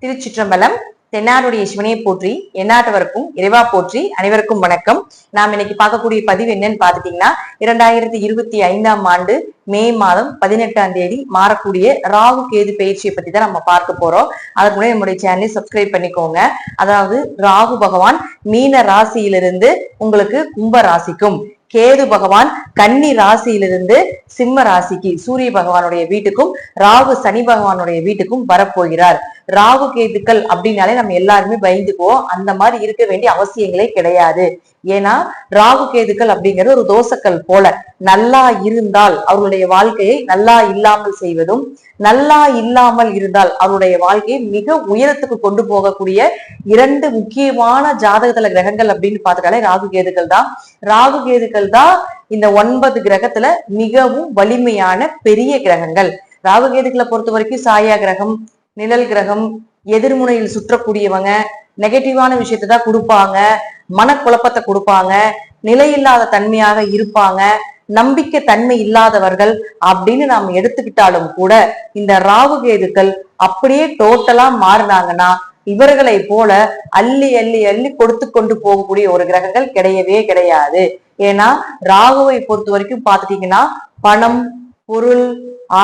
திருச்சிற்றம்பலம் தென்னாருடைய சிவனையை போற்றி எந்நாட்டவருக்கும் இறைவா போற்றி அனைவருக்கும் வணக்கம். நாம் இன்னைக்கு பார்க்கக்கூடிய பதிவு என்னன்னு பாத்துட்டீங்கன்னா இரண்டாயிரத்தி இருபத்தி ஐந்தாம் ஆண்டு மே மாதம் பதினெட்டாம் தேதி மாறக்கூடிய ராகு கேது பயிற்சியை பத்தி தான் நம்ம பார்க்க போறோம். அதற்கு முன்னாடி நம்முடைய சேனலை சப்ஸ்கிரைப் பண்ணிக்கோங்க. அதாவது ராகு பகவான் மீன ராசியிலிருந்து உங்களுக்கு கும்ப ராசிக்கும். கேது பகவான் கன்னி ராசியிலிருந்து சிம்ம ராசிக்கு சூரிய பகவானுடைய வீட்டுக்கும் ராகு சனி பகவானுடைய வீட்டுக்கும் வரப்போகிறார். ராகு கேதுக்கள் அப்படின்னாலே நம்ம எல்லாருமே பயந்துக்குவோம். அந்த மாதிரி இருக்க வேண்டிய அவசியங்களே கிடையாது. ஏன்னா ராகு கேதுக்கள் அப்படிங்கிறது ஒரு தோசைக்கல் போல. நல்லா இருந்தால் அவருடைய வாழ்க்கையை நல்லா இல்லாமல் செய்வதும் நல்லா இல்லாமல் இருந்தால் அவருடைய வாழ்க்கையை மிக உயரத்துக்கு கொண்டு போகக்கூடிய இரண்டு முக்கியமான ஜாதகத்துல கிரகங்கள் அப்படின்னு பார்த்துட்டாலே ராகு கேதுக்கள் தான். ராகு கேதுக்கள் தான் இந்த ஒன்பது கிரகத்துல மிகவும் வலிமையான பெரிய கிரகங்கள். ராகு கேதுக்களை பொறுத்த வரைக்கும் சாயா கிரகம் நிழல் கிரகம் எதிர்முனையில் சுற்றக்கூடியவங்க நெகட்டிவான விஷயத்தை தான் கொடுப்பாங்க. மனக்குழப்பத்தை கொடுப்பாங்க நிலையில்லாத தன்மையாக இருப்பாங்க நம்பிக்கை தன்மை இல்லாதவர்கள் அப்படின்னு நாம் எடுத்துக்கிட்டாலும் கூட இந்த ராகு கேதுக்கள் அப்படியே டோட்டலா மாறினாங்கன்னா இவர்களை போல அள்ளி அள்ளி அள்ளி கொடுத்து கொண்டு போகக்கூடிய ஒரு கிரகங்கள் கிடையவே கிடையாது. ஏன்னா ராகுவை பொறுத்த வரைக்கும் பார்த்துட்டீங்கன்னா பணம் பொருள்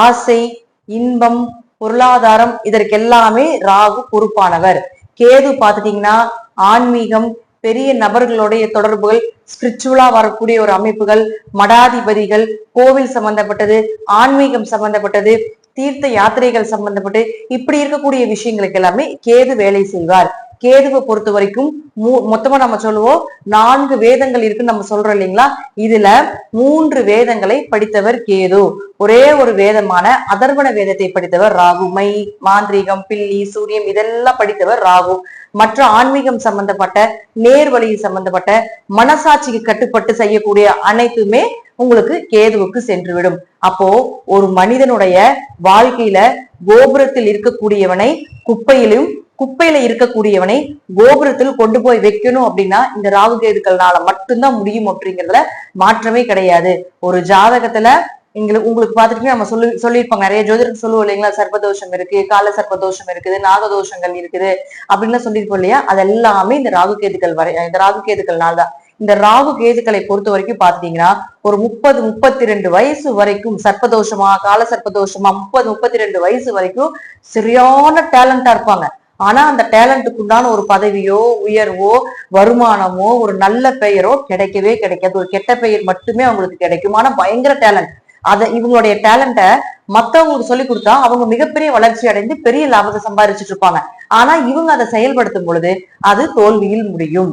ஆசை இன்பம் பொருளாதாரம் இதற்கெல்லாமே ராகு பொறுப்பானவர். கேது பார்த்துட்டீங்கன்னா ஆன்மீகம் பெரிய நபர்களுடைய தொடர்புகள் ஸ்பிரிச்சுவலா வரக்கூடிய ஒரு அமைப்புகள் மடாதிபதிகள் கோவில் சம்பந்தப்பட்டது ஆன்மீகம் சம்பந்தப்பட்டது தீர்த்த யாத்திரைகள் சம்பந்தப்பட்டு இப்படி இருக்கக்கூடிய விஷயங்களுக்கு எல்லாமே கேது வேலை செய்வார். கேதுவை பொறுத்த வரைக்கும் மூ மொத்தமா நம்ம சொல்லுவோம் நான்கு வேதங்கள் இருக்குன்னு நம்ம சொல்றோம் இல்லைங்களா? இதுல மூன்று வேதங்களை படித்தவர் கேது. ஒரே ஒரு வேதமான அதர்வன வேதத்தை படித்தவர் ராகு. மை மாந்திரீகம் பில்லி சூரியம் இதெல்லாம் படித்தவர் ராகு. மற்ற ஆன்மீகம் சம்பந்தப்பட்ட நேர்வழி சம்பந்தப்பட்ட மனசாட்சிக்கு கட்டுப்பட்டு செய்யக்கூடிய அனைத்துமே உங்களுக்கு கேதுவுக்கு சென்றுவிடும். அப்போ ஒரு மனிதனுடைய வாழ்க்கையில கோபுரத்தில் இருக்கக்கூடியவனை குப்பையிலும் குப்பையில இருக்கக்கூடியவனை கோபுரத்தில் கொண்டு போய் வைக்கணும் அப்படின்னா இந்த ராகு கேதுக்கள்னால மட்டும்தான் முடியும் அப்படிங்கிறதுல மாற்றமே கிடையாது. ஒரு ஜாதகத்துல எங்களுக்கு உங்களுக்கு பார்த்துட்டு நம்ம சொல்லி சொல்லியிருப்பாங்க நிறைய ஜோதிடர் சொல்லுவோம் இல்லைங்களா சர்ப்பதோஷம் இருக்கு கால சர்ப்பதோஷம் இருக்குது நாகதோஷங்கள் இருக்குது அப்படின்னு சொல்லியிருப்போம் இல்லையா? அது எல்லாமே இந்த ராகு கேதுக்கள் வரை இந்த ராகு கேதுக்கள்னால தான். இந்த ராகு கேதுக்களை பொறுத்த வரைக்கும் பாத்தீங்கன்னா ஒரு முப்பது முப்பத்தி ரெண்டு வயசு வரைக்கும் சர்ப்பதோஷமா கால சர்ப்பதோஷமா முப்பது முப்பத்தி ரெண்டு வயசு வரைக்கும் சரியான டேலண்டா இருப்பாங்க. ஆனா அந்த டேலண்ட்டுக்குண்டான ஒரு பதவியோ உயர்வோ வருமானமோ ஒரு நல்ல பெயரோ கிடைக்கவே கிடைக்காது. ஒரு கெட்ட பெயர் மட்டுமே அவங்களுக்கு கிடைக்கும். ஆனா பயங்கர டேலண்ட் அதை இவங்களுடைய டேலண்ட்டை மத்தவங்களுக்கு சொல்லி கொடுத்தா அவங்க மிகப்பெரிய வளர்ச்சி அடைந்து பெரிய லாபத்தை சம்பாதிச்சுட்டு இருப்பாங்க. ஆனா இவங்க அதை செயல்படுத்தும் பொழுது அது தோல்வியில் முடியும்.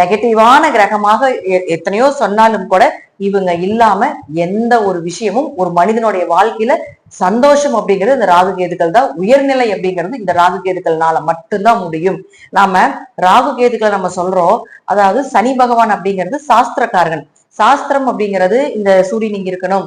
நெகட்டிவான கிரகமாக எத்தனையோ சொன்னாலும் கூட இவங்க இல்லாம எந்த ஒரு விஷயமும் ஒரு மனிதனுடைய வாழ்க்கையில சந்தோஷம் அப்படிங்கிறது இந்த ராகு கேதுக்கள் தான். உயர்நிலை அப்படிங்கிறது இந்த ராகு கேதுக்கள்னால மட்டும்தான் முடியும். நாம ராகு கேதுக்களை நம்ம சொல்றோம். அதாவது சனி பகவான் அப்படிங்கிறது சாஸ்திரக்காரர்கள். சாஸ்திரம் அப்படிங்கிறது இந்த சூரியன் இங்க இருக்கணும்.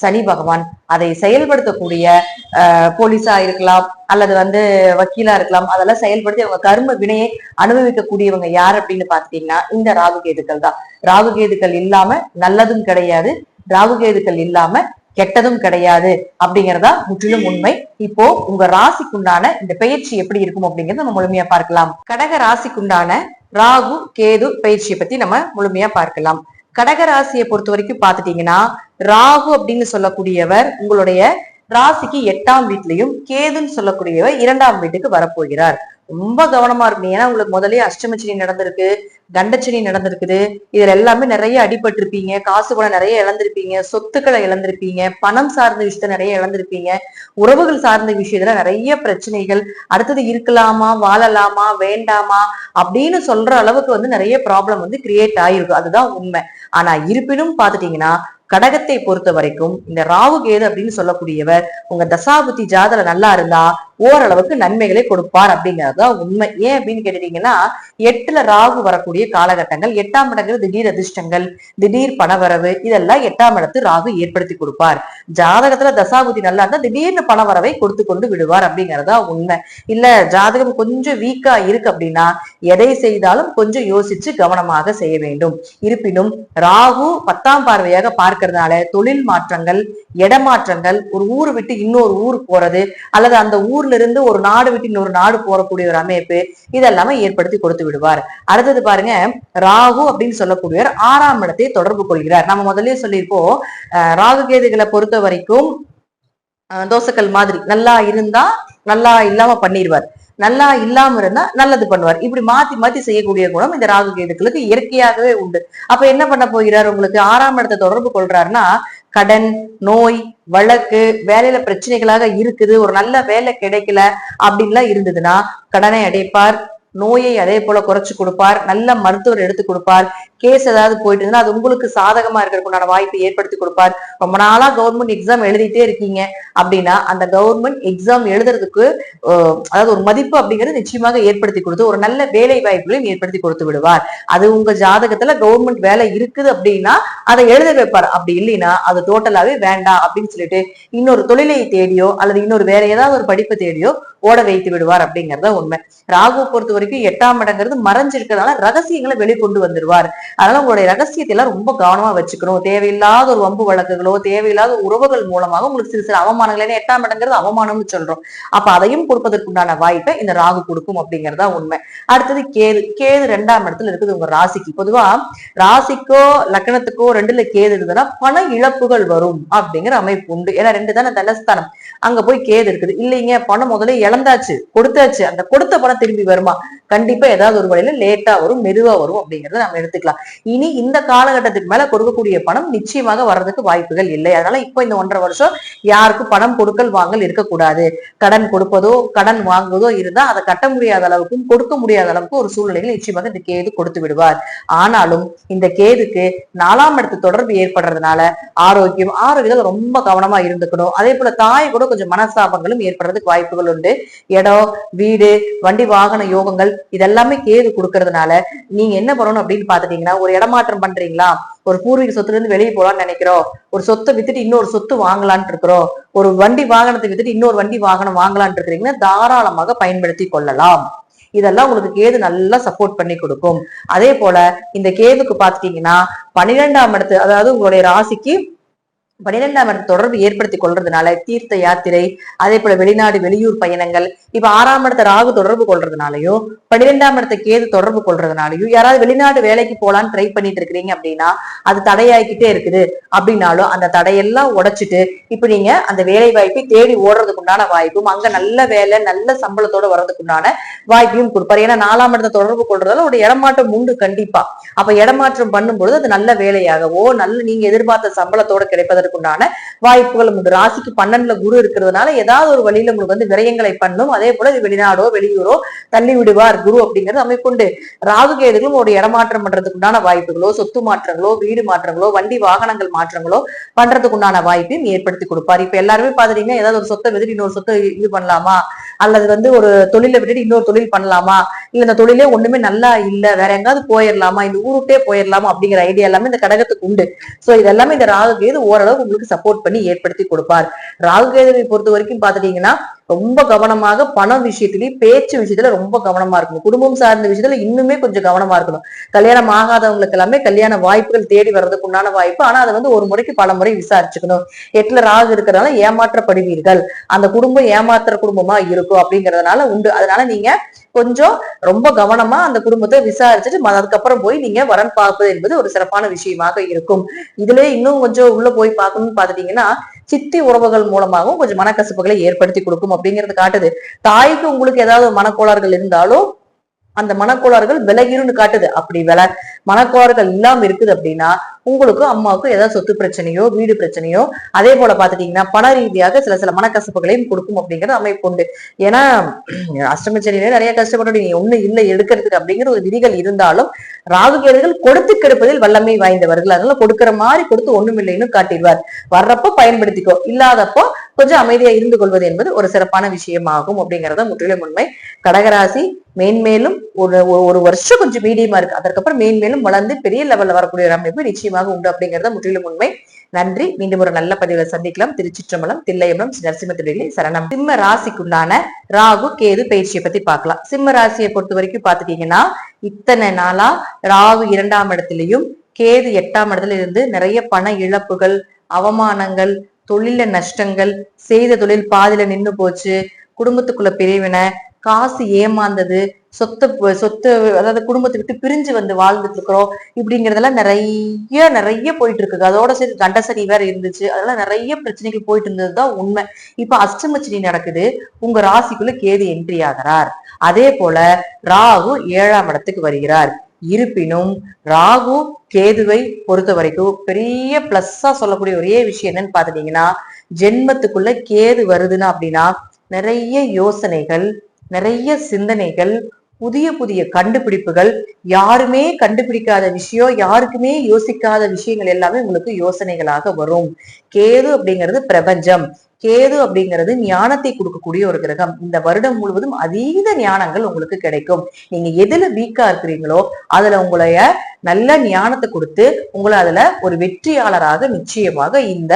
சனி பகவான் அதை செயல்படுத்தக்கூடிய போலீஸா இருக்கலாம் அல்லது வந்து வக்கீலா இருக்கலாம் அதெல்லாம் செயல்படுத்தி அவங்க கர்ம வினையை அனுபவிக்கக்கூடியவங்க யார் அப்படின்னு பாத்தீங்கன்னா இந்த ராகுகேதுக்கள் தான். ராகுகேதுக்கள் இல்லாம நல்லதும் கிடையாது ராகுகேதுக்கள் இல்லாம கெட்டதும் கிடையாது அப்படிங்கறதா முற்றிலும் உண்மை. இப்போ உங்க ராசிக்குண்டான இந்த பயிற்சி எப்படி இருக்கும் அப்படிங்கறத நம்ம முழுமையா பார்க்கலாம். கடக ராசிக்குண்டான ராகு கேது பயிற்சியை பத்தி நம்ம முழுமையா பார்க்கலாம். கடக ராசியை பொறுத்த வரைக்கும் பாத்துட்டீங்கன்னா ராகு அப்படின்னு சொல்லக்கூடியவர் உங்களுடைய ராசிக்கு எட்டாம் வீட்லயும் கேதுன்னு சொல்லக்கூடியவர் இரண்டாம் வீட்டுக்கு வரப்போகிறார். ரொம்ப கவனமா இருக்கணும். ஏன்னா உங்களுக்கு முதலே அஷ்டமச்சனி நடந்திருக்கு கண்டச்சனி நடந்திருக்குது. இதுல எல்லாமே நிறைய அடிபட்டிருப்பீங்க. காசு பணம் நிறைய இழந்திருப்பீங்க. சொத்துக்களை இழந்திருப்பீங்க. பணம் சார்ந்த விஷயத்த நிறைய இழந்திருப்பீங்க. உறவுகள் சார்ந்த விஷயத்துல நிறைய பிரச்சனைகள். அடுத்தது இருக்கலாமா வாழலாமா வேண்டாமா அப்படின்னு சொல்ற அளவுக்கு வந்து நிறைய ப்ராப்ளம் வந்து கிரியேட் ஆயிருக்கு. அதுதான் உண்மை. ஆனா இருப்பினும் பாத்துட்டீங்கன்னா கடகத்தை பொறுத்த வரைக்கும் இந்த ராகு கேது அப்படின்னு சொல்லக்கூடியவர் உங்க தசாபுத்தி ஜாதகம் நல்லா இருந்தா ஓரளவுக்கு நன்மைகளை கொடுப்பார் அப்படிங்கறதுதான் உண்மை. ஏன் அப்படின்னு கேட்டுட்டீங்கன்னா எட்டுல ராகு வரக்கூடிய காலகட்டங்கள் எட்டாம் இடங்கள் திடீர் அதிர்ஷ்டங்கள் திடீர் பணவரவு இதெல்லாம் எட்டாம் இடத்து ராகு ஏற்படுத்தி கொடுப்பார். ஜாதகத்துல தசாபுதி நல்லா இருந்தா திடீர்னு பணவரவை கொடுத்து கொண்டு விடுவார் அப்படிங்கறதா உண்மை. இல்ல ஜாதகம் கொஞ்சம் வீக்கா இருக்கு அப்படின்னா எதை செய்தாலும் கொஞ்சம் யோசிச்சு கவனமாக செய்ய வேண்டும். இருப்பினும் ராகு பத்தாம் பார்வையாக பார்க்கறதுனால தொழில் மாற்றங்கள் இடமாற்றங்கள் ஒரு ஊர் விட்டு இன்னொரு ஊர் போறது அல்லது அந்த ஊர்ல இருந்து ஒரு நாடு விட்டு இன்னொரு நாடு போறக்கூடிய ஒரு அமைப்பு இதெல்லாமே ஏற்படுத்தி கொடுத்து விடுவார். அடுத்தது பாருங்க ராகு அப்படின்னு சொல்லக்கூடியவர் ஆறாம் இடத்தை தொடர்பு கொள்கிறார். நம்ம முதல்ல சொல்லியிருப்போம் ராகு கேதுகளை பொறுத்த வரைக்கும் தோசைக்கல் மாதிரி நல்லா இருந்தா நல்லா இல்லாம பண்ணிடுவார் நல்லா இல்லாம இருந்தா நல்லது பண்ணுவார். இப்படி மாத்தி மாத்தி செய்யக்கூடிய குணம் இந்த ராகு கேதுக்களுக்கு இயற்கையாகவே உண்டு. அப்ப என்ன பண்ண போகிறார்? உங்களுக்கு ஆறாம் இடத்தை தொடர்பு கொள்றாருன்னா கடன் நோய் வழக்கு வேலையில பிரச்சனைகளாக இருக்குது ஒரு நல்ல வேலை கிடைக்கல அப்படின்லாம் இருந்ததுன்னா கடனை அடைப்பார் நோயை அதே போல குறைச்சு கொடுப்பார் நல்ல மருத்துவர் எடுத்து கொடுப்பார் கேஸ் ஏதாவது போயிட்டு இருந்தா அது உங்களுக்கு சாதகமா இருக்கிறதுக்குண்டான வாய்ப்பை ஏற்படுத்தி கொடுப்பார். ரொம்ப நாளா கவர்மெண்ட் எக்ஸாம் எழுதிட்டே இருக்கீங்க அப்படின்னா அந்த கவர்மெண்ட் எக்ஸாம் எழுதுறதுக்கு அதாவது ஒரு மதிப்பு அப்படிங்கிறது நிச்சயமாக ஏற்படுத்தி கொடுத்து ஒரு நல்ல வேலை வாய்ப்புகளையும் ஏற்படுத்தி கொடுத்து விடுவார். அது உங்க ஜாதகத்துல கவர்மெண்ட் வேலை இருக்குது அப்படின்னா அதை எழுத வைப்பார். அப்படி இல்லைன்னா அது டோட்டலாவே வேண்டாம் அப்படின்னு சொல்லிட்டு இன்னொரு தொழிலை தேடியோ அல்லது இன்னொரு வேற ஏதாவது ஒரு படிப்பை தேடியோ ஓட வைத்து விடுவார் அப்படிங்கறத உண்மை. ராகு பொறுத்த வரைக்கும் எட்டாம் இடங்கிறது மறைஞ்சிருக்கிறதுனால ரகசியங்களை வெளிக்கொண்டு வந்துருவார். அதனால உங்களுடைய ரகசியத்தை எல்லாம் ரொம்ப கவனமா வச்சுக்கணும். தேவையில்லாத ஒரு வம்பு வழக்குகளோ தேவையில்லாத உறவுகள் மூலமாக உங்களுக்கு சிறு சிறு அவமானங்கள் ஏன்னா எட்டாம் இடங்கிறது அவமானம்னு சொல்றோம். அப்ப அதையும் கொடுப்பதற்குண்டான வாய்ப்பை இந்த ராகு கொடுக்கும் அப்படிங்கறதா உண்மை. அடுத்தது கேது கேது ரெண்டாம் இடத்துல இருக்குது உங்க ராசிக்கு. பொதுவா ராசிக்கோ லக்கணத்துக்கோ ரெண்டுல கேது இருந்ததுன்னா பண இழப்புகள் வரும் அப்படிங்கிற அமைப்பு உண்டு. ஏன்னா ரெண்டு தானே தனஸ்தானம். அங்க போய் கேது இருக்குது. இல்லைங்க பணம் முதல்ல இழந்தாச்சு கொடுத்தாச்சு. அந்த கொடுத்த பணம் திரும்பி வருமா? கண்டிப்பா ஏதாவது ஒரு வழியில லேட்டா வரும் மெதுவா வரும் அப்படிங்கறத நம்ம எடுத்துக்கலாம். இனி இந்த காலகட்டத்துக்கு மேல கொடுக்கக்கூடிய பணம் நிச்சயமாக வர்றதுக்கு வாய்ப்புகள் இல்லை. அதனால இப்போ இந்த ஒன்றரை வருஷம் யாருக்கும் பணம் கொடுக்கல் வாங்கல் இருக்கக்கூடாது. கடன் கொடுப்பதோ கடன் வாங்குவதோ இருந்தா அதை கட்ட முடியாத அளவுக்கும் கொடுக்க முடியாத அளவுக்கு ஒரு சூழ்நிலையில் நிச்சயமாக இந்த கேது கொடுத்து விடுவார். ஆனாலும் இந்த கேதுக்கு நாலாம் இடத்து தொடர்பு ஏற்படுறதுனால ஆரோக்கியம் ஆரோக்கியத்தில் ரொம்ப கவனமா இருந்துக்கணும். அதே போல தாய் கூட கொஞ்சம் மனஸ்தாபங்களும் ஏற்படுறதுக்கு வாய்ப்புகள் உண்டு. இடம் வீடு வண்டி வாகன யோகங்கள் இதெல்லாமே கேது கொடுக்கறதுனால நீங்க என்ன பண்ணணும் அப்படின்னு பாத்துட்டீங்கன்னா ஒரு இடமாற்றம் பண்றீங்களா? ஒரு பூர்வீக சொத்துல இருந்து வெளியே போலாம்னு நினைக்கிறோம். ஒரு சொத்தை வித்துட்டு இன்னொரு சொத்து வாங்கலான் இருக்கிறோம். ஒரு வண்டி வாகனத்தை வித்துட்டு இன்னொரு வண்டி வாகனம் வாங்கலான் இருக்கிறீங்கன்னா தாராளமாக பயன்படுத்தி கொள்ளலாம். இதெல்லாம் உங்களுக்கு கேது நல்லா சப்போர்ட் பண்ணி கொடுக்கும். அதே போல இந்த கேதுக்கு பாத்துட்டீங்கன்னா பன்னிரெண்டாம் இடத்து அதாவது உங்களுடைய ராசிக்கு பன்னிரெண்டாம் இடம் தொடர்பு ஏற்படுத்தி கொள்றதுனால தீர்த்த யாத்திரை அதே போல வெளிநாடு வெளியூர் பயணங்கள் இப்ப ஆறாம் இடத்த ராகு தொடர்பு கொள்றதுனாலயோ பன்னிரெண்டாம் இடத்த கேது தொடர்பு கொள்றதுனாலயோ யாராவது வெளிநாடு வேலைக்கு போலான்னு ட்ரை பண்ணிட்டு இருக்கிறீங்க அப்படின்னா அது தடையாகிக்கிட்டே இருக்குது. அப்படின்னாலும் அந்த தடையெல்லாம் உடைச்சிட்டு இப்ப நீங்க அந்த வேலை வாய்ப்பை தேடி ஓடுறதுக்கு உண்டான வாய்ப்பும் அங்க நல்ல வேலை நல்ல சம்பளத்தோட வர்றதுக்கு உண்டான வாய்ப்பையும் கொடுப்பாரு. ஏன்னா நாலாம் இடத்த தொடர்பு கொள்றதால ஒரு இடமாற்றம் உண்டு கண்டிப்பா. அப்ப இடமாற்றம் பண்ணும்பொழுது அது நல்ல வேலையாகவோ நல்ல நீங்க எதிர்பார்த்த சம்பளத்தோட கிடைப்பதற்கு உண்டான வாய்ப்புகள் உண்டு. ராசிக்கு பன்னெண்டுல குரு இருக்கிறதுனால ஏதாவது ஒரு வழியில உங்களுக்கு வந்து விரயங்களை பண்ணும். அதே போல இது வெளிநாடோ வெளியூரோ தள்ளி விடுவார் குரு அப்படிங்கிறது அமைப்புண்டு. ராகு கேதுகளும் ஒரு இடமாற்றம் பண்றதுக்கு உண்டான வாய்ப்புகளோ சொத்து மாற்றங்களோ வீடு மாற்றங்களோ வண்டி வாகனங்கள் மாற்றங்களோ பண்றதுக்கு உண்டான வாய்ப்பையும் ஏற்படுத்தி கொடுப்பார். இப்ப எல்லாருமே பாத்துட்டீங்கன்னா ஏதாவது ஒரு சொத்தை வித்துட்டு இன்னொரு சொத்தை இது பண்ணலாமா? அல்லது வந்து ஒரு தொழிலை விட்டுட்டு இன்னொரு தொழில் பண்ணலாமா? இல்ல இந்த தொழிலே ஒண்ணுமே நல்லா இல்ல வேற எங்காவது போயிடலாமா இந்த ஊருட்டே போயிடலாமா அப்படிங்கிற ஐடியா எல்லாமே இந்த கடகத்துக்கு உண்டு. சோ இதெல்லாமே இந்த ராகு கேது ஓரளவு ஓரளவுக்கு உங்களுக்கு சப்போர்ட் பண்ணி ஏற்படுத்தி கொடுப்பார். ராகுகேதுவை பொறுத்த வரைக்கும் பாத்துட்டீங்கன்னா ரொம்ப கவனமாக பணம் விஷயத்திலயும் பேச்சு விஷயத்துல ரொம்ப கவனமா இருக்கணும். குடும்பம் சார்ந்த விஷயத்துல இன்னுமே கொஞ்சம் கவனமா இருக்கணும். கல்யாணம் ஆகாதவங்களுக்கு எல்லாமே கல்யாண வாய்ப்புகள் தேடி வர்றதுக்கு உண்டான வாய்ப்பு. ஆனா அதை வந்து ஒரு முறைக்கு பல முறை விசாரிச்சுக்கணும். எட்டுல ராகு இருக்கிறதுனால ஏமாற்றப்படுவீர்கள். அந்த குடும்பம் ஏமாத்துற குடும்பமா இருக்கும் அப்படிங்கறதுனால உண்டு. அதனால நீங்க கொஞ்சம் ரொம்ப கவனமா அந்த குடும்பத்தை விசாரிச்சுட்டு அதுக்கப்புறம் போய் நீங்க வரன் பார்ப்பது என்பது ஒரு சிறப்பான விஷயமாக இருக்கும். இதுல இன்னும் கொஞ்சம் உள்ள போய் பார்க்கணும்னு பாத்துட்டீங்கன்னா சித்தி உறவுகள் மூலமாகவும் கொஞ்சம் மனக்கசப்புகளை ஏற்படுத்தி கொடுக்கும் அப்படிங்கிறது காட்டுது. தாய்க்கு உங்களுக்கு ஏதாவது மனக்கோளாறுகள் இருந்தாலும் அந்த மனக்கோளாறுகள் விலகிரும்னு காட்டுது. அப்படி வில மனக்கோளாறுகள் இல்லாம இருக்குது அப்படின்னா உங்களுக்கும் அம்மாவுக்கும் ஏதாவது சொத்து பிரச்சனையோ வீடு பிரச்சனையோ அதே போல பாத்துட்டீங்கன்னா பண ரீதியாக சில சில மனக்கசப்புகளையும் கொடுக்கும் அப்படிங்கிறது அமைப்பு உண்டு. ஏன்னா அஷ்டமச்சனியில நிறைய கஷ்டப்பட்டு நீ ஒண்ணு இல்லை எடுக்கிறதுக்கு அப்படிங்கிற ஒரு விதிகள் இருந்தாலும் ராகுகேதுகள் கொடுத்து கெடுப்பதில் வல்லமை வாய்ந்தவர்கள். அதனால கொடுக்கிற மாதிரி கொடுத்து ஒண்ணும் இல்லைன்னு காட்டிடுவார். வர்றப்போ பயன்படுத்திக்கோ. இல்லாதப்போ கொஞ்சம் அமைதியா இருந்து கொள்வது என்பது ஒரு சிறப்பான விஷயமாகும் அப்படிங்கறத முற்றிலும் உண்மை. கடகராசி மேன்மேலும் ஒரு ஒரு- வருஷம் கொஞ்சம் மீடியமா இருக்கு. அதற்கப்புறம் மேன்மேலும் வளர்ந்து பெரிய லெவல்ல வரக்கூடிய ஒரு அமைப்பு நிச்சயமாக உண்டு அப்படிங்கறத முற்றிலும் உண்மை. நன்றி. மீண்டும் ஒரு நல்ல பதிவுல சந்திக்கலாம். திருச்சிற்றம்பலம் தில்லையம்பலம் நரசிம்ம திருவிழி சரணம். சிம்ம ராசிக்குண்டான ராகு கேது பயிற்சியை பத்தி பார்க்கலாம். சிம்ம ராசியை பொறுத்த வரைக்கும் பாத்துட்டீங்கன்னா இத்தனை நாளா ராகு இரண்டாம் இடத்திலையும் கேது எட்டாம் இடத்துல இருந்து நிறைய பண இழப்புகள் அவமானங்கள் தொழில நஷ்டங்கள் செய்த தொழில் பாதியில நின்னு போச்சு குடும்பத்துக்குள்ள பிரிவினை காசு ஏமாந்தது சொத்து சொத்து அதாவது குடும்பத்தை விட்டு பிரிஞ்சு வந்து வாழ்ந்துட்டு இருக்கிறோம் இப்படிங்கறதெல்லாம் நிறைய நிறைய போயிட்டு இருக்கு அதோட சரி கண்டசரி வேற இருந்துச்சு. அதெல்லாம் நிறைய பிரச்சனைகள் போயிட்டு இருந்ததுதான் உண்மை. இப்ப அஷ்டமச்சினி நடக்குது. உங்க ராசிக்குள்ள கேது என்ட்ரி ஆகிறார். அதே போல ராகு ஏழாம் இடத்துக்கு வருகிறார். இருப்பினும் ராகு கேதுவை பொறுத்த வரைக்கும் பெரிய பிளஸ்ஸா சொல்லக்கூடிய ஒரே விஷயம் என்னன்னு பாத்துட்டீங்கன்னா ஜென்மத்துக்குள்ள கேது வருதுன்னா அப்படின்னா நிறைய யோசனைகள் நிறைய சிந்தனைகள் புதிய புதிய கண்டுபிடிப்புகள் யாருமே கண்டுபிடிக்காத விஷயம் யாருக்குமே யோசிக்காத விஷயங்கள் எல்லாமே உங்களுக்கு யோசனைகளாக வரும். கேது அப்படிங்கிறது பிரபஞ்சம். கேது அப்படிங்கிறது ஞானத்தை கொடுக்கக்கூடிய ஒரு கிரகம். இந்த வருடம் முழுவதும் அதீத ஞானங்கள் உங்களுக்கு கிடைக்கும். நீங்க எதுல வீக்கா இருக்கிறீங்களோ அதுல உங்களைய நல்ல ஞானத்தை கொடுத்து உங்களை அதுல ஒரு வெற்றியாளராக நிச்சயமாக இந்த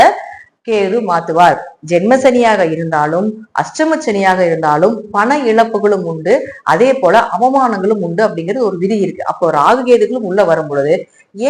கேது மாத்துவார். ஜென்மசனியாக இருந்தாலும் அஷ்டம சனியாக இருந்தாலும் பண இழப்புகளும் உண்டு. அதே போல அவமானங்களும் உண்டு அப்படிங்கிறது ஒரு விதி இருக்கு. அப்போ ராகு கேதுகளும் உள்ள வரும் பொழுது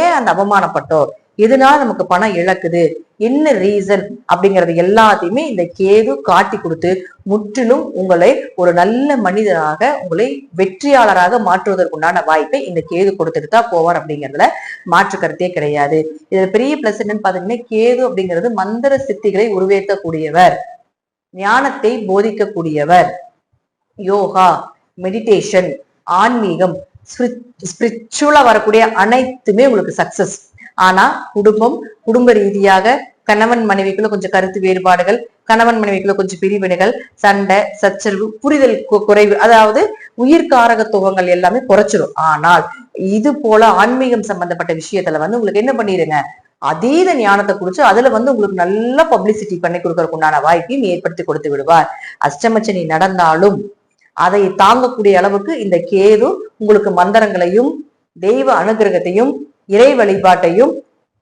ஏன் அந்த அவமானப்பட்டோம் எதனால நமக்கு பணம் இழக்குது? என்ன ரீசன் அப்படிங்கறது எல்லாத்தையுமே இந்த கேது காட்டி கொடுத்து முற்றிலும் உங்களை ஒரு நல்ல மனிதராக உங்களை வெற்றியாளராக மாற்றுவதற்குண்டான வாய்ப்பை இந்த கேது கொடுத்துட்டு தான் போவார் அப்படிங்கிறதுல மாற்று கருத்தே கிடையாது. இதுல பெரிய பிளஸ் என்னன்னு பாத்தீங்கன்னா கேது அப்படிங்கிறது மந்திர சித்திகளை உருவேற்றக்கூடியவர். ஞானத்தை போதிக்கக்கூடியவர். யோகா மெடிடேஷன் ஆன்மீகம் ஸ்பிரிச்சுவலா வரக்கூடிய அனைத்துமே உங்களுக்கு சக்சஸ் ஆனா குடும்பம் குடும்ப ரீதியாக கணவன் மனைவிக்குள்ள கொஞ்சம் கருத்து வேறுபாடுகள் கணவன் மனைவிக்குள்ள கொஞ்சம் பிரிவினைகள் சண்டை சச்சரவு புரிதல் குறைவு அதாவது உயிர்காரகத்துவங்கள் எல்லாமே குறைச்சிடும் ஆனால் இது போல ஆன்மீகம் சம்பந்தப்பட்ட விஷயத்துல வந்து உங்களுக்கு என்ன பண்ணிடுங்க அதீத ஞானத்தை குறிச்சு அதுல வந்து உங்களுக்கு நல்ல பப்ளிசிட்டி பண்ணி கொடுக்கறதுக்கு உண்டான வாய்ப்பையும் ஏற்படுத்தி கொடுத்து விடுவார். அஷ்டமச்சனி நடந்தாலும் அதை தாங்கக்கூடிய அளவுக்கு இந்த கேது உங்களுக்கு மந்திரங்களையும் தெய்வ அனுகிரகத்தையும் இறை வழிபாட்டையும்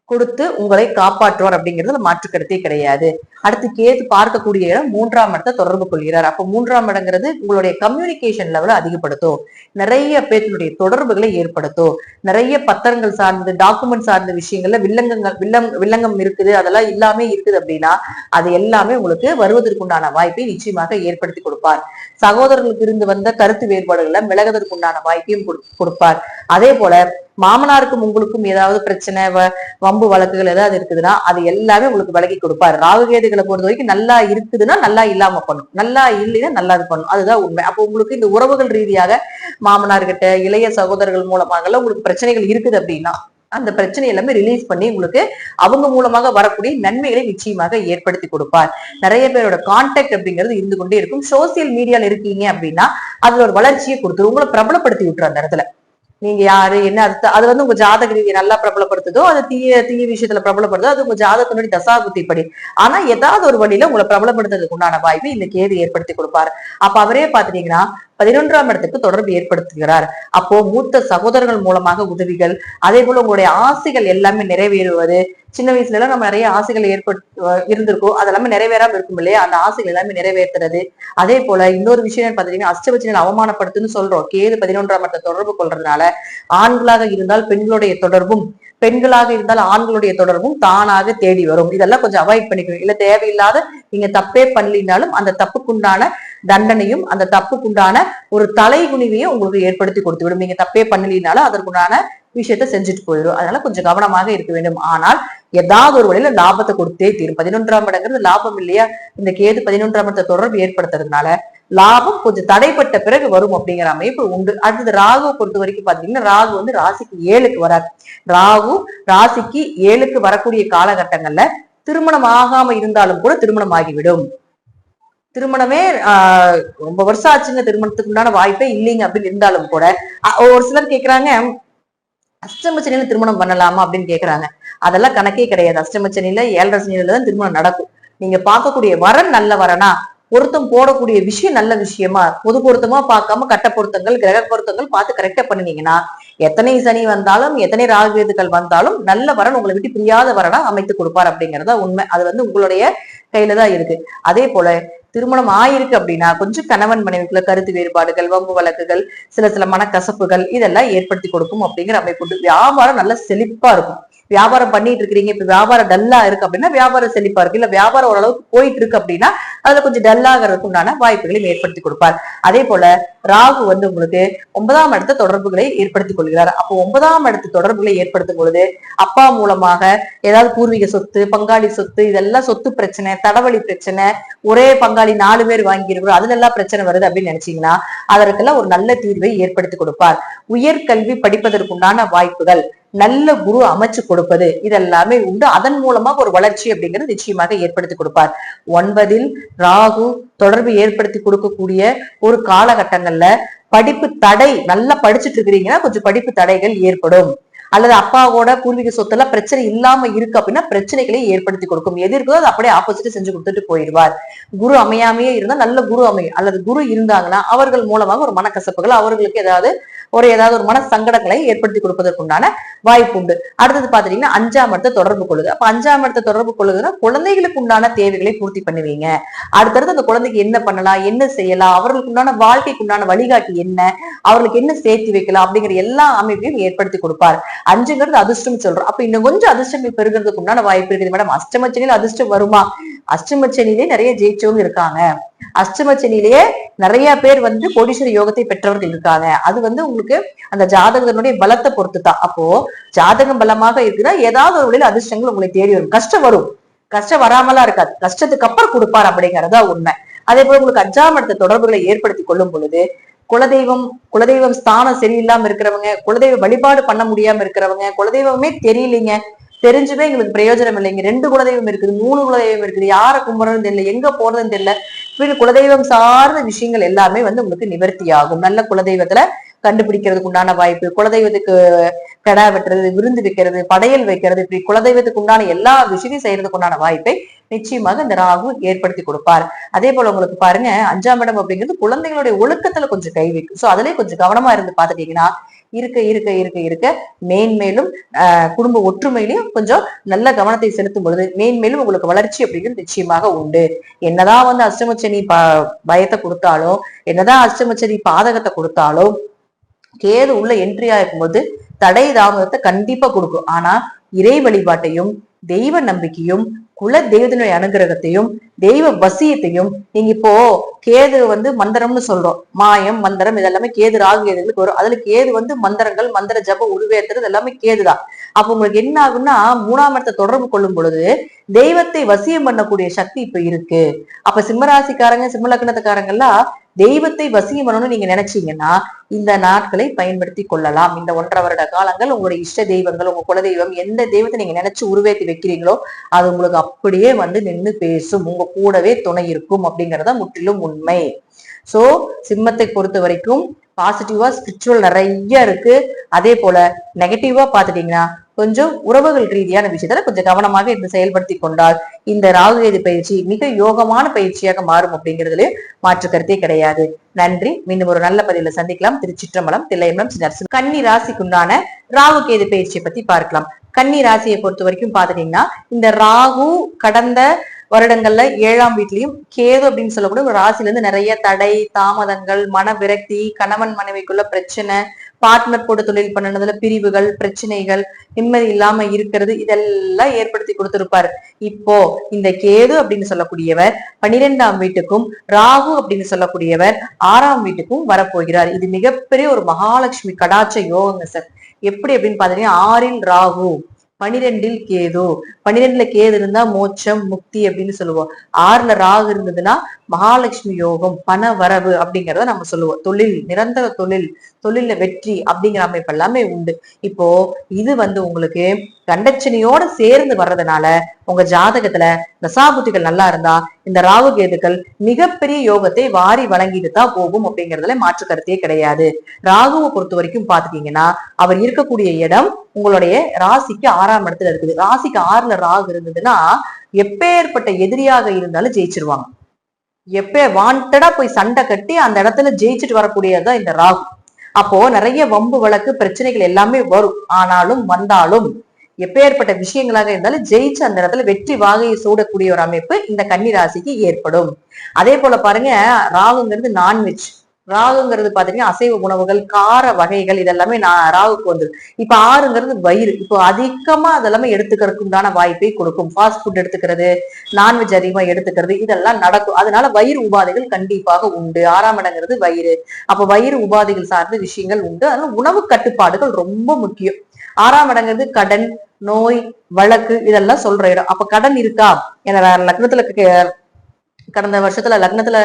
கொடுத்து உங்களை காப்பாற்றுவார் அப்படிங்கிறது மாற்று கருத்தே கிடையாது. அடுத்து கேது பார்க்கக்கூடிய இடம் மூன்றாம் இடத்தை தொடர்பு கொள்கிறார். அப்போ மூன்றாம் இடங்கிறது உங்களுடைய கம்யூனிகேஷன் லெவலை அதிகப்படுத்தும். நிறைய பேர்களுடைய தொடர்புகளை ஏற்படுத்தும். நிறைய பத்திரங்கள் சார்ந்து டாக்குமெண்ட் சார்ந்த விஷயங்கள்ல வில்லங்கங்கள் வில்லம் வில்லங்கம் இருக்குது அதெல்லாம் இல்லாம இருக்குது அப்படின்னா அது எல்லாமே உங்களுக்கு வருவதற்குண்டான வாய்ப்பை நிச்சயமாக ஏற்படுத்தி கொடுப்பார். சகோதரர்களுக்கு இருந்து வந்த கருத்து வேறுபாடுகளை விலகதற்குண்டான வாய்ப்பையும் கொடு- கொடுப்பார். அதே போல மாமனாருக்கும் உங்களுக்கும் ஏதாவது பிரச்சனை வ- வம்பு வழக்குகள் ஏதாவது இருக்குதுன்னா அது எல்லாமே உங்களுக்கு விலகி கொடுப்பார். ராகுகேதுகளை பொறுத்த வரைக்கும் நல்லா இருக்குதுன்னா நல்லா இல்லாம பண்ணும் நல்லா இல்லைன்னா நல்லா இது பண்ணும் அதுதான் உண்மை. அப்போ உங்களுக்கு இந்த உறவுகள் ரீதியாக மாமனார்கிட்ட இளைய சகோதரர்கள் மூலமாக உங்களுக்கு பிரச்சனைகள் இருக்குது அப்படின்னா அந்த பிரச்சனை எல்லாமே ரிலீஸ் பண்ணி உங்களுக்கு அவங்க மூலமாக வரக்கூடிய நன்மைகளை நிச்சயமாக ஏற்படுத்தி கொடுப்பார். நிறைய பேரோட கான்டாக்ட் அப்படிங்கிறது இருந்து கொண்டே இருக்கும். சோசியல் மீடியால இருக்கீங்க அப்படின்னா அதுல ஒரு வளர்ச்சியை கொடுத்துரும். உங்களை பிரபலப்படுத்தி விட்டுரும் அந்த இடத்துல. நீங்க யாரு என்ன அது அது வந்து உங்க ஜாதக ரீதியை நல்லா பிரபலப்படுத்துதோ அது தீய தீய விஷயத்துல பிரபலப்படுதோ அது உங்க ஜாதகத்தினுடைய தசாபுத்தி படி ஆனா ஏதாவது ஒரு வழியில உங்களை பிரபலப்படுத்துறதுக்கு உண்டான வாய்ப்பு இந்த கேது ஏற்படுத்தி கொடுப்பாரு. அப்ப அவரே பாத்துட்டீங்கன்னா பதினொன்றாம் இடத்துக்கு தொடர்பு ஏற்படுத்துகிறார். அப்போ மூத்த சகோதரர்கள் மூலமாக உதவிகள் அதே போல உங்களுடைய ஆசைகள் எல்லாமே நிறைவேறுவது சின்ன வயசுல எல்லாம் நம்ம நிறைய ஆசைகள் ஏற்பட்டு இருந்திருக்கும் அதெல்லாமே நிறைவேறாம இருக்கும் இல்லையா? அந்த ஆசைகள் எல்லாமே நிறைவேற்றுறது. அதே போல இன்னொரு விஷயம் பாத்தீங்கன்னா அஷ்டவச்சனில் அவமானப்படுத்துன்னு சொல்றோம். கேது பதினொன்றாம் இடத்தை தொடர்பு கொள்றதுனால ஆண்களாக இருந்தால் பெண்களுடைய தொடர்பும் பெண்களாக இருந்தால் ஆண்களுடைய தொடர்பும் தானாக தேடி வரும். இதெல்லாம் கொஞ்சம் அவாய்ட் பண்ணிக்கணும். இல்ல தேவையில்லாத நீங்க தப்பே பண்ணலினாலும் அந்த தப்புக்குண்டான தண்டனையும் அந்த தப்புக்குண்டான ஒரு தலைகுனிவையும் உங்களுக்கு ஏற்படுத்தி கொடுத்து விடும் நீங்க தப்பே பண்ணலினாலும் அதற்குண்டான விஷயத்த செஞ்சுட்டு போயிடும். அதனால கொஞ்சம் கவனமாக இருக்க வேண்டும். ஆனால் ஏதாவது ஒரு வழியில லாபத்தை கொடுத்தே தீரும். பதினொன்றாம் இடங்கிறது லாபம் இல்லையா? இந்த கேது பதினொன்றாம் இடத்தை தொடர்பு ஏற்படுத்துறதுனால லாபம் கொஞ்சம் தடைப்பட்ட பிறகு வரும் அப்படிங்கிற அமைப்பு உண்டு. அடுத்தது ராகுவை பொறுத்த வரைக்கும் பாத்தீங்கன்னா ராகு வந்து ராசிக்கு ஏழுக்கு வராது ராகு ராசிக்கு ஏழுக்கு வரக்கூடிய காலகட்டங்கள்ல திருமணம் ஆகாம இருந்தாலும் கூட திருமணம் ஆகிவிடும் திருமணமே ஆஹ் ரொம்ப வருஷம் ஆச்சுங்க திருமணத்துக்கு உண்டான வாய்ப்பே இல்லைங்க அப்படின்னு இருந்தாலும் கூட. ஒரு சிலர் கேக்குறாங்க அஷ்டமச்சனியில திருமணம் பண்ணலாமா அப்படின்னு கேக்குறாங்க. அதெல்லாம் கணக்கே கிடையாது. அஷ்டமச்சனியில ஏழரை சனியில தான் திருமணம் நடக்கும். நீங்க பார்க்கக்கூடிய வரன் நல்ல வரனா பொருத்தம் போடக்கூடிய விஷயம் நல்ல விஷயமா பொது பொருத்தமா பார்க்காம கட்ட பொருத்தங்கள் கிரக பொருத்தங்கள் பார்த்து கரெக்டா பண்ணுனீங்கன்னா எத்தனை சனி வந்தாலும் எத்தனை ராகுவேதுகள் வந்தாலும் நல்ல வரன் உங்களை விட்டு பிரியாத வரனா அமைத்து கொடுப்பார் அப்படிங்கறதா உண்மை. அது வந்து உங்களுடைய கையில தான் இருக்கு. அதே போல திருமணம் ஆயிருக்கு அப்படின்னா கொஞ்சம் கணவன் மனைவிக்குள்ள கருத்து வேறுபாடுகள் வம்பு வழக்குகள் சில சில மனக்கசப்புகள் இதெல்லாம் ஏற்படுத்தி கொடுக்கும் அப்படிங்கிற அமைப்பு வியாபாரம் நல்ல செழிப்பா இருக்கும். வியாபாரம் பண்ணிட்டு இருக்கிறீங்க இப்ப வியாபாரம் டல்லா இருக்கு அப்படின்னா வியாபாரம் செழிப்பா இருக்கு இல்ல வியாபாரம் ஓரளவுக்கு போயிட்டு இருக்கு அப்படின்னா அதுல கொஞ்சம் டல்லாகிறதுக்கு உண்டான வாய்ப்புகளையும் ஏற்படுத்தி கொடுப்பார். அதே போல ராகு வந்து உங்களுக்கு ஒன்பதாம் இடத்த தொடர்புகளை ஏற்படுத்திக் கொள்கிறார். அப்போ ஒன்பதாம் இடத்து தொடர்புகளை ஏற்படுத்தும் பொழுது அப்பா மூலமாக ஏதாவது பூர்வீக சொத்து பங்காளி சொத்து இதெல்லாம் சொத்து பிரச்சனை தடவழி பிரச்சனை ஒரே பங்காளி நாலு பேர் வாங்கியிருக்கிறோம் அதுல எல்லாம் பிரச்சனை வருது அப்படின்னு நினைச்சீங்கன்னா அதற்கெல்லாம் ஒரு நல்ல தீர்வை ஏற்படுத்தி கொடுப்பார். உயர்கல்வி படிப்பதற்குண்டான வாய்ப்புகள் நல்ல குரு அமைச்சு கொடுப்பது இதெல்லாமே உண்டு. அதன் மூலமா ஒரு வளர்ச்சி அப்படிங்கிறது நிச்சயமாக ஏற்படுத்தி கொடுப்பார். ஒன்பதில் ராகு தொடர்பு ஏற்படுத்தி கொடுக்கக்கூடிய ஒரு காலகட்டங்கள்ல படிப்பு தடை நல்லா படிச்சுட்டு இருக்கிறீங்கன்னா கொஞ்சம் படிப்பு தடைகள் ஏற்படும். அல்லது அப்பாவோட பூர்வீக சொத்துல பிரச்சனை இல்லாம இருக்கு அப்படின்னா பிரச்சனைகளை ஏற்படுத்தி கொடுக்கும். எது இருக்கோ அது அப்படியே ஆப்போசிட் செஞ்சு கொடுத்துட்டு போயிடுவார். குரு அமையாமையே இருந்தா நல்ல குரு அமையும் அல்லது குரு இருந்தாங்கன்னா அவர்கள் மூலமாக ஒரு மனக்கசப்புகள் அவர்களுக்கு ஏதாவது ஒரு ஏதாவது ஒரு மன சங்கடங்களை ஏற்படுத்தி கொடுப்பதற்குண்டான வாய்ப்பு உண்டு. அடுத்தது பாத்தீங்கன்னா அஞ்சாம் இடத்தை தொடர்பு கொள்ளுது. அப்ப அஞ்சாம் இடத்தை தொடர்பு கொள்ளுதுன்னா குழந்தைகளுக்கு உண்டான தேவைகளை பூர்த்தி பண்ணுவீங்க. அடுத்தடுத்து அந்த குழந்தைக்கு என்ன பண்ணலாம் என்ன செய்யலாம் அவர்களுக்கு உண்டான வாழ்க்கைக்கு உண்டான வழிகாட்டி என்ன அவர்களுக்கு என்ன சேர்த்து வைக்கலாம் அப்படிங்கிற எல்லா அமைப்பையும் ஏற்படுத்தி கொடுப்பார். அஞ்சுங்கிறது அதிர்ஷ்டம் சொல்றோம். அப்ப இன்னும் கொஞ்சம் அதிர்ஷ்டம் பெருகிறதுக்கு உண்டான வாய்ப்பு இருக்குது. மேடம் அஷ்டமச்சனியில அதிர்ஷ்டம் வருமா? அஷ்டம அஷ்டமச்சனிலே நிறைய ஜெயிச்சவங்க இருக்காங்க. அஷ்டம அஷ்டமச்சனிலேயே நிறைய பேர் வந்து கோடீஸ்வர யோகத்தை பெற்றவர்கள் இருக்காங்க. அது வந்து உங்களுக்கு அந்த ஜாதகத்தினுடைய பலத்தை பொறுத்து தான் அப்போ ஜாதகம் பலமாக இருக்குன்னா ஏதாவது ஒரு வழியில் அதிர்ஷ்டங்கள் உங்களை தேடி வரும். கஷ்டம் வரும். கஷ்டம் வராமலாம் இருக்காது. கஷ்டத்துக்கு அப்புறம் கொடுப்பார் அப்படிங்கறதா உண்மை. அதே போல உங்களுக்கு அஞ்சாம் இடத்த தொடர்புகளை ஏற்படுத்தி கொள்ளும் பொழுது குலதெய்வம் குலதெய்வம் ஸ்தானம் சரியில்லாம இருக்கிறவங்க குலதெய்வ வழிபாடு பண்ண முடியாம இருக்கிறவங்க குலதெய்வமே தெரியலீங்க. தெரிஞ்சுமே எங்களுக்கு பிரயோஜனம் இல்லைங்க ரெண்டு குலதெய்வம் இருக்குது மூணு குலதெய்வம் இருக்குது. யாரை கும்பிடுறதுன்னு தெரியல எங்க போறதுன்னு தெரியல. இப்படி குலதெய்வம் சார்ந்த விஷயங்கள் எல்லாமே வந்து உங்களுக்கு நிவர்த்தி ஆகும். நல்ல குலதெய்வத்துல கண்டுபிடிக்கிறதுக்கு உண்டான வாய்ப்பு குலதெய்வத்துக்கு கடா வெட்டுறது விருந்து வைக்கிறது படையல் வைக்கிறது இப்படி குலதெய்வத்துக்கு உண்டான எல்லா விஷயத்தையும் செய்யறதுக்கு உண்டான வாய்ப்பை நிச்சயமாக இந்த ராகு ஏற்படுத்தி கொடுப்பார். அதே போல உங்களுக்கு பாருங்க அஞ்சாம் இடம் அப்படிங்கிறது குழந்தைகளுடைய ஒழுக்கத்துல கொஞ்சம் கை வைக்கும். சோ அதுலயே கொஞ்சம் கவனமா இருந்து பாத்துட்டீங்கன்னா இருக்க இருக்க இருக்க இருக்க மேன்மேலும் குடும்ப ஒற்றுமையிலையும் கொஞ்சம் நல்ல கவனத்தை செலுத்தும் பொழுது மேன்மேலும் உங்களுக்கு வளர்ச்சி அப்படிங்கிறது நிச்சயமாக உண்டு. என்னதான் வந்து அஷ்டமச்சனி ப பயத்தை கொடுத்தாலும் என்னதான் அஷ்டமச்சனி பாதகத்தை கொடுத்தாலும் கேது உள்ள என்ட்ரி ஆகும்போது தடை தாமதத்தை கண்டிப்பா கொடுக்கும். ஆனா இறை வழிபாட்டையும் தெய்வ நம்பிக்கையும் குல தேவதனுடைய அனுகிரகத்தையும் தெய்வ வசியத்தையும் நீங்க இப்போ கேது வந்து மந்திரம்னு சொல்றோம். மாயம் மந்திரம் இதெல்லாமே கேது ராகு கேதுகளுக்கு வரும். அதுல கேது வந்து மந்திரங்கள் மந்திர ஜப உருவேத்துறது எல்லாமே கேதுதான். அப்ப உங்களுக்கு என்ன ஆகும்னா மூணாம் இடத்தை தொடர்பு கொள்ளும் பொழுது தெய்வத்தை வசியம் பண்ணக்கூடிய சக்தி இப்ப இருக்கு. அப்ப சிம்மராசிக்காரங்க சிம்மலக்கணத்துக்காரங்க எல்லாம் தெய்வத்தை வசியம் பண்ணணும்னு நீங்க நினைச்சீங்கன்னா இந்த நாட்களை பயன்படுத்தி கொள்ளலாம். இந்த ஒன்றரை வருட காலங்கள் உங்களுடைய இஷ்ட தெய்வங்கள் உங்க குலதெய்வம் எந்த தெய்வத்தை நீங்க நினைச்சு உருவேற்றி வைக்கிறீங்களோ அது உங்களுக்கு அப்படியே வந்து நின்று பேசும். உங்க கூடவே துணை இருக்கும் அப்படிங்கறத முற்றிலும் உண்மை. சோ சிம்மத்தை பொறுத்த வரைக்கும் பாசிட்டிவா ஸ்பிரிச்சுவல் நிறைய இருக்கு. அதே போல நெகட்டிவா பாத்துட்டீங்கன்னா கொஞ்சம் உறவுகள் ரீதியான விஷயத்துல கொஞ்சம் கவனமாக இருந்து செயல்படுத்தி கொண்டால் இந்த ராகுகேது பயிற்சி மிக யோகமான பயிற்சியாக மாறும் அப்படிங்கிறதுல மாற்று கருத்தே கிடையாது. நன்றி. மீண்டும் ஒரு நல்ல பதிவுல சந்திக்கலாம். திருச்சிற்றம்பலம் தில்லையம்பலம் நரசு கன்னி ராசிக்குண்டான ராகு கேது பயிற்சியை பத்தி பார்க்கலாம். கன்னி ராசியை பொறுத்த வரைக்கும் பாத்துட்டீங்கன்னா இந்த ராகு கடந்த வருடங்கள்ல ஏழாம் வீட்லயும் கேது அப்படின்னு சொல்லக்கூடிய ஒரு ராசில இருந்து நிறைய தடை தாமதங்கள் மன விரக்தி கணவன் மனைவிக்குள்ள பிரச்சனை பார்ட்னர் போட்டு தொழில் பண்ணனதுல பிரிவுகள் பிரச்சனைகள் நிம்மதி இல்லாம இருக்கிறது இதெல்லாம் ஏற்படுத்தி கொடுத்திருப்பாரு. இப்போ இந்த கேது அப்படின்னு சொல்லக்கூடியவர் பனிரெண்டாம் வீட்டுக்கும் ராகு அப்படின்னு சொல்லக்கூடியவர் ஆறாம் வீட்டுக்கும் வரப்போகிறார். இது மிகப்பெரிய ஒரு மகாலட்சுமி கடாச்ச யோகங்க சார். எப்படி அப்படின்னு பாத்தீங்கன்னா ஆறில் ராகு. பனிரெண்டில் கேது. பனிரெண்டுல கேது இருந்தா மோட்சம் முக்தி அப்படின்னு சொல்லுவோம். ஆறுல ராகு இருந்ததுன்னா மகாலட்சுமி யோகம் பண வரவு அப்படிங்கிறத நம்ம சொல்லுவோம். தொழில் நிரந்தர தொழில் தொழில வெற்றி அப்படிங்கிற அமைப்பு எல்லாமே உண்டு. இப்போ இது வந்து உங்களுக்கு கண்டச்சனையோட சேர்ந்து வர்றதுனால உங்க ஜாதகத்துல தசாபுத்திகள் நல்லா இருந்தா இந்த ராகு கேதுக்கள் மிகப்பெரிய யோகத்தை வாரி வழங்கிட்டு தான் போகும் அப்படிங்கறதுல மாற்று கருத்தே கிடையாது. ராகுவை பொறுத்த வரைக்கும் பாத்துட்டீங்கன்னா அவர் இருக்கக்கூடிய இடம் உங்களுடைய ராசிக்கு ஆறாம் இடத்துல இருக்குது. ராசிக்கு ஆறுல ராகு இருந்ததுன்னா எப்பேற்பட்ட எதிரியாக இருந்தாலும் ஜெயிச்சிருவாங்க. எப்பே வாண்டடா போய் சண்டை கட்டி அந்த இடத்துல ஜெயிச்சுட்டு வரக்கூடியதுதான் இந்த ராகு. அப்போ நிறைய வம்பு வழக்கு பிரச்சனைகள் எல்லாமே வரும். ஆனாலும் வந்தாலும் எப்பேற்பட்ட விஷயங்களாக இருந்தாலும் ஜெயிச்சு அந்த இடத்துல வெற்றி வாகையை சூடக்கூடிய ஒரு அமைப்பு இந்த கன்னி ராசிக்கு ஏற்படும். அதே போல பாருங்க ராகுங்கிறது நான்வெஜ் ராகுங்கிறது பாத்தீங்கன்னா அசைவ உணவுகள் கார வகைகள் இதெல்லாமே நான் ராகுக்கு வந்துடும் இப்ப ஆறுங்கிறது வயிறு. இப்போ அதிகமா அதெல்லாமே எடுத்துக்கிறதுக்கு உண்டான வாய்ப்பை கொடுக்கும். ஃபாஸ்ட் ஃபுட் எடுத்துக்கிறது நான்வெஜ் அதிகமா எடுத்துக்கிறது இதெல்லாம் நடக்கும். அதனால வயிறு உபாதைகள் கண்டிப்பாக உண்டு. ஆறாம் இடங்கிறது வயிறு. அப்ப வயிறு உபாதைகள் சார்ந்த விஷயங்கள் உண்டு. அதனால உணவு கட்டுப்பாடுகள் ரொம்ப முக்கியம். ஆறாம் இடங்கிறது கடன் நோய் வழக்கு இதெல்லாம் சொல்ற இடம். அப்ப கடன் இருக்கா? என வேற லக்னத்துல கடந்த வருஷத்துல லக்னத்துல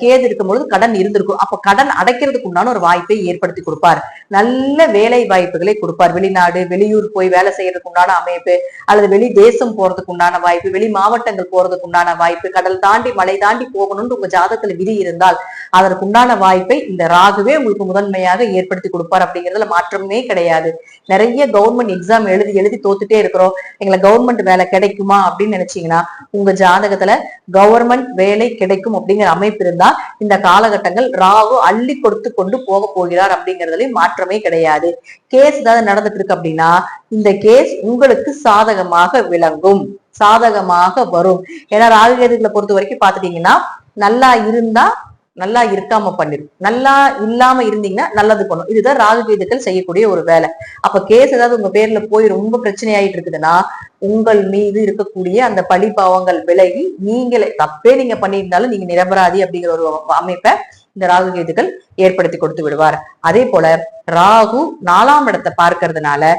கேது இருக்கும்பொழுது கடன் இருந்திருக்கும். அப்ப கடன் அடைக்கிறதுக்கு உண்டான ஒரு வாய்ப்பை ஏற்படுத்தி கொடுப்பார். நல்ல வேலை வாய்ப்புகளை கொடுப்பார். வெளிநாடு வெளியூர் போய் வேலை செய்யறதுக்கு உண்டான அமைப்பு அல்லது வெளி தேசம் போறதுக்கு உண்டான வாய்ப்பு வெளி மாவட்டங்கள் போறதுக்கு உண்டான வாய்ப்பு கடல் தாண்டி மலை தாண்டி போகணும்னு உங்க ஜாதகத்துல விதி இருந்தால் அதற்கு உண்டான வாய்ப்பை இந்த ராகுவே உங்களுக்கு முதன்மையாக ஏற்படுத்தி கொடுப்பார் அப்படிங்கிறதுல மாற்றமே கிடையாது. நிறைய கவர்மெண்ட் எக்ஸாம் எழுதி எழுதி தோத்துட்டே இருக்கிறோம். எங்களை கவர்மெண்ட் வேலை கிடைக்குமா அப்படின்னு நினைச்சீங்கன்னா உங்க ஜாதகத்துல கவர்மெண்ட் வேலை கிடைக்கும் அப்படிங்கிற அமைப்பு இருந்தா இந்த காலகட்டங்கள் ராகு அள்ளி கொடுத்து கொண்டு போக போகிறார் அப்படிங்கறதுலயும் மாற்றமே கிடையாது. கேஸ் ஏதாவது நடந்துட்டு இருக்கு அப்படின்னா இந்த கேஸ் உங்களுக்கு சாதகமாக விளங்கும். சாதகமாக வரும். ஏன்னா ராகு கேதுகளை பொறுத்த வரைக்கும் பாத்துட்டீங்கன்னா நல்லா இருந்தா நல்லா இருக்காம பண்ணிடும் நல்லா இல்லாம இருந்தீங்கன்னா நல்லது பண்ணும். இதுதான் ராகு கேதுக்கள் செய்யக்கூடிய ஒரு வேலை. அப்ப கேஸ் ஏதாவது உங்க பேர்ல போய் ரொம்ப பிரச்சனை ஆயிட்டு இருக்குதுன்னா உங்கள் மீது இருக்கக்கூடிய அந்த பழி பாவங்கள் விலகி நீங்களே தப்பே நீங்க பண்ணியிருந்தாலும் நீங்க நிரபராதி அப்படிங்கிற ஒரு அமைப்பை இந்த ராகு கேதுக்கள் ஏற்படுத்தி கொடுத்து விடுவார். அதே போல ராகு நாலாம் இடத்தை பார்க்கறதுனால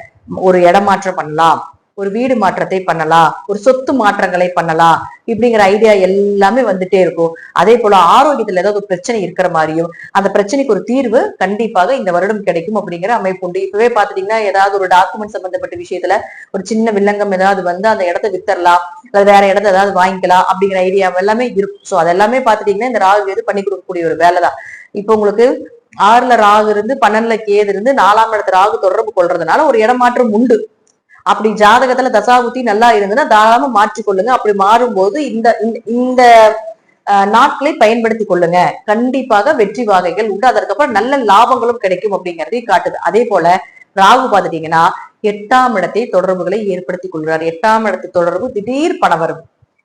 ஒரு இடமாற்றம் பண்ணலாம். ஒரு வீடு மாற்றத்தை பண்ணலாம் ஒரு சொத்து மாற்றங்களை பண்ணலாம் இப்படிங்கிற ஐடியா எல்லாமே வந்துட்டே இருக்கும். அதே போல ஆரோக்கியத்துல ஏதாவது ஒரு பிரச்சனை இருக்கிற மாதிரியும் அந்த பிரச்சனைக்கு ஒரு தீர்வு கண்டிப்பாக இந்த வருடம் கிடைக்கும் அப்படிங்கிற அமைப்பு உண்டு. இப்பவே பாத்துட்டீங்கன்னா ஏதாவது ஒரு டாக்குமெண்ட் சம்பந்தப்பட்ட விஷயத்துல ஒரு சின்ன வில்லங்கம் ஏதாவது வந்து அந்த இடத்த வித்தரலாம் அல்லது வேற இடத்த ஏதாவது வாங்கிக்கலாம் அப்படிங்கிற ஐடியா எல்லாமே இருக்கும். சோ அதெல்லாமே பாத்துட்டீங்கன்னா இந்த ராகு எது பண்ணி கொடுக்கக்கூடிய ஒரு வேலை தான். இப்போ உங்களுக்கு ஆறுல ராகு இருந்து பன்னெண்டுல கேது இருந்து நாலாம் இடத்துல ராகு தொடர்பு கொள்றதுனால ஒரு இடமாற்றம் உண்டு. அப்படி ஜாதகத்துல தசாபுத்தி நல்லா இருந்ததுன்னா தாராளமா மாற்றிக்கொள்ளுங்க அப்படி மாறும்போது இந்த இந்த நாட்களை பயன்படுத்தி கொள்ளுங்க. கண்டிப்பாக வெற்றி வாகைகள் உண்டு. அதற்கப்புறம் நல்ல லாபங்களும் கிடைக்கும் அப்படிங்கறதையும் காட்டுது. அதே போல ராகு பாத்துட்டீங்கன்னா எட்டாம் இடத்தை தொடர்புகளை ஏற்படுத்தி கொள்கிறார். எட்டாம் இடத்து தொடர்பு திடீர் பணவரவு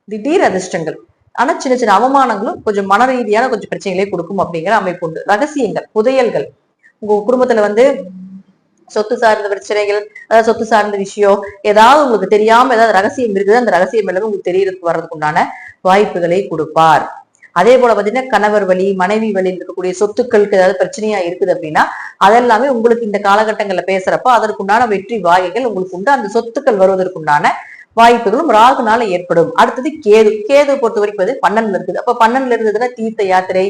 திடீர் அதிர்ஷ்டங்கள். ஆனா சின்ன சின்ன அவமானங்களும் கொஞ்சம் மன ரீதியான கொஞ்சம் பிரச்சனைகளை கொடுக்கும் அப்படிங்கிற அமைப்பு உண்டு. ரகசியங்கள் புதையல்கள். உங்க குடும்பத்துல வந்து சொத்து சார்ந்த பிரச்சனைகள் அதாவது சொத்து சார்ந்த விஷயம் ஏதாவது உங்களுக்கு தெரியாம ஏதாவது ரகசியம் இருக்குது அந்த ரகசியம் எல்லாமே உங்களுக்கு தெரியறதுக்கு வர்றதுக்கு உண்டான வாய்ப்புகளை கொடுப்பார். அதே போல பாத்தீங்கன்னா கணவர் வழி மனைவி வழியில் இருக்கக்கூடிய சொத்துக்களுக்கு ஏதாவது பிரச்சனையா இருக்குது அப்படின்னா அதெல்லாமே உங்களுக்கு இந்த காலகட்டங்கள்ல பேசுறப்போ அதற்குண்டான வெற்றி வாய்கள் உங்களுக்கு உண்டு. அந்த சொத்துக்கள் வருவதற்குண்டான வாய்ப்புகளும் ராகுனால ஏற்படும். அடுத்தது கேது. கேது பொறுத்த வரைக்கும் பன்னெண்டுல இருக்குது. அப்ப பன்னெண்டுல இருந்ததுன்னா தீர்த்த யாத்திரை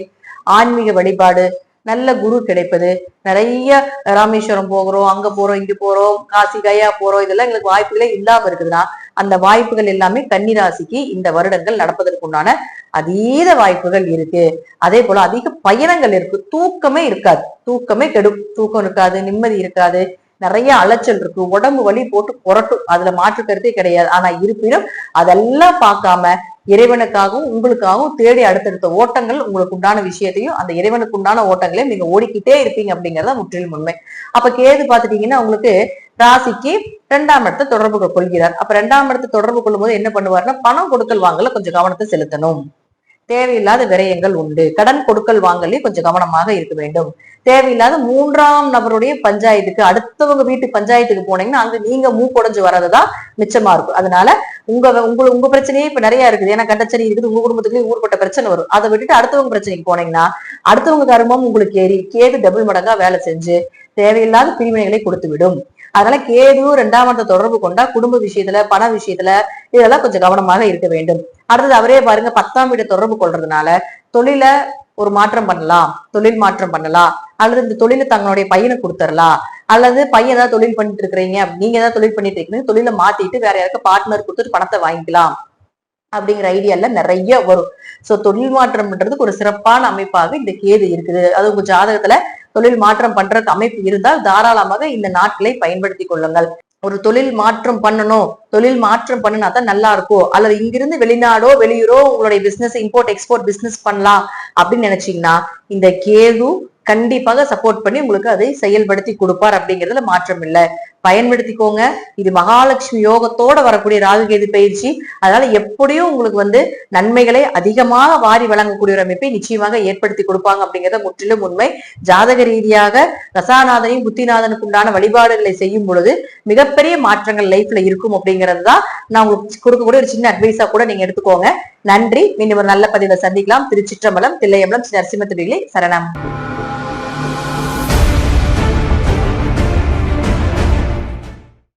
ஆன்மீக வழிபாடு நல்ல குரு கிடைப்பது. நிறைய ராமேஸ்வரம் போகிறோம் அங்க போறோம் இங்க போறோம் காசி கயா போறோம் இதெல்லாம் எங்களுக்கு வாய்ப்புகளே இல்லாம இருக்குதுன்னா அந்த வாய்ப்புகள் எல்லாமே கன்னிராசிக்கு இந்த வருடங்கள் நடப்பதற்கு உண்டான அதீத வாய்ப்புகள் இருக்கு. அதே போல அதிக பயணங்கள் இருக்கு. தூக்கமே இருக்காது. தூக்கமே கெடும். தூக்கம் இருக்காது நிம்மதி இருக்காது. நிறைய அலைச்சல் இருக்கு. உடம்பு வலி போட்டு புரட்டும் அதுல மாற்று கருத்தே கிடையாது. ஆனா இருப்பினும் அதெல்லாம் பார்க்காம இறைவனுக்காகவும் உங்களுக்காகவும் தேடி அடுத்தடுத்த ஓட்டங்கள் உங்களுக்கு உண்டான விஷயத்தையும் அந்த இறைவனுக்கு உண்டான ஓட்டங்களையும் நீங்க ஓடிக்கிட்டே இருப்பீங்க அப்படிங்கறத முற்றிலும் உண்மை. அப்ப கேது பாத்துட்டீங்கன்னா உங்களுக்கு ராசிக்கு ரெண்டாம் இடத்தை தொடர்பு கொள்கிறார். அப்ப ரெண்டாம் இடத்தை தொடர்பு கொள்ளும் போது என்ன பண்ணுவார்னா பணம் கொடுக்கல் வாங்கல கொஞ்சம் கவனத்தை செலுத்தணும். தேவையில்லாத விரயங்கள் உண்டு. கடன் கொடுக்கல் வாங்கலே கொஞ்சம் கவனமாக இருக்க வேண்டும். தேவையில்லாத மூன்றாம் நபருடைய பஞ்சாயத்துக்கு அடுத்தவங்க வீட்டு பஞ்சாயத்துக்கு போனீங்கன்னா அங்க நீங்க மூக்குடைஞ்சு வர்றதுதான் மிச்சமா இருக்கும். அதனால உங்க உங்க உங்க பிரச்சனையே இப்ப நிறைய இருக்குது. ஏன்னா கண்டச்சனி இருக்குது உங்க குடும்பத்துக்குள்ளே ஊர்பட்ட பிரச்சனை வரும். அதை விட்டுட்டு அடுத்தவங்க பிரச்சனைக்கு போனீங்கன்னா அடுத்தவங்க கருமம் உங்களுக்கு ஏறி கேது டபுள் மடங்கா வேலை செஞ்சு தேவையில்லாத பிரிவினைகளை கொடுத்து விடும் அதனால கேது ரெண்டாம் இடத்தை தொடர்பு கொண்டா குடும்ப விஷயத்துல பண விஷயத்துல இதெல்லாம் கொஞ்சம் கவனமாக இருக்க வேண்டும். அடுத்தது அவரே பாருங்க பத்தாம் வீட்டை தொடர்பு கொள்றதுனால தொழில ஒரு மாற்றம் பண்ணலாம் தொழில் மாற்றம் பண்ணலாம். அல்லது இந்த தொழிலை தங்களுடைய பையனை கொடுத்துடலாம் அல்லது பையன் ஏதாவது தொழில் பண்ணிட்டு இருக்கிறீங்க நீங்க ஏதாவது தொழில் பண்ணிட்டு இருக்கீங்க தொழில மாத்திட்டு வேற யாருக்கும் பார்ட்னர் கொடுத்துட்டு பணத்தை வாங்கிக்கலாம் அப்படிங்கிற ஐடியால நிறைய வரும். சோ தொழில் மாற்றம்ன்றதுக்கு ஒரு சிறப்பான அமைப்பாக இந்த கேது இருக்குது. அது உங்க ஜாதகத்துல தொழில் மாற்றம் பண்றதுக்கு அமைப்பு இருந்தால் தாராளமாக இந்த நாட்களை பயன்படுத்தி கொள்ளுங்கள். ஒரு தொழில் மாற்றம் பண்ணணும். தொழில் மாற்றம் பண்ணினா தான் நல்லா இருக்கும். அல்லது இங்கிருந்து வெளிநாடோ வெளியூரோ உங்களுடைய பிசினஸ் இம்போர்ட் எக்ஸ்போர்ட் பிசினஸ் பண்ணலாம் அப்படின்னு நினைச்சீங்கன்னா இந்த கேது கண்டிப்பாக சப்போர்ட் பண்ணி உங்களுக்கு அதை செயல்படுத்தி கொடுப்பார் அப்படிங்கிறதுல மாற்றம் இல்லை. பயன்படுத்திக்கோங்க. இது மகாலட்சுமி யோகத்தோட வரக்கூடிய ராகுகேது பயிற்சி. அதனால எப்படியும் உங்களுக்கு வந்து நன்மைகளை அதிகமாக வாரி வழங்கக்கூடிய ஒரு அமைப்பை நிச்சயமாக ஏற்படுத்தி கொடுப்பாங்க அப்படிங்கிறத முற்றிலும் உண்மை. ஜாதக ரீதியாக ரசாநாதனையும் புத்திநாதனுக்கு உண்டான வழிபாடுகளை செய்யும் பொழுது மிகப்பெரிய மாற்றங்கள் லைஃப்ல இருக்கும் அப்படிங்கிறது தான் நான் உங்களுக்கு கொடுக்கக்கூடிய ஒரு சின்ன அட்வைஸா கூட நீங்க எடுத்துக்கோங்க. நன்றி. மீண்டும் ஒரு நல்ல பதிவை சந்திக்கலாம். திருச்சிற்றம்பலம் தில்லையம்பலம் நரசிம்ம திருவிழி சரணம்.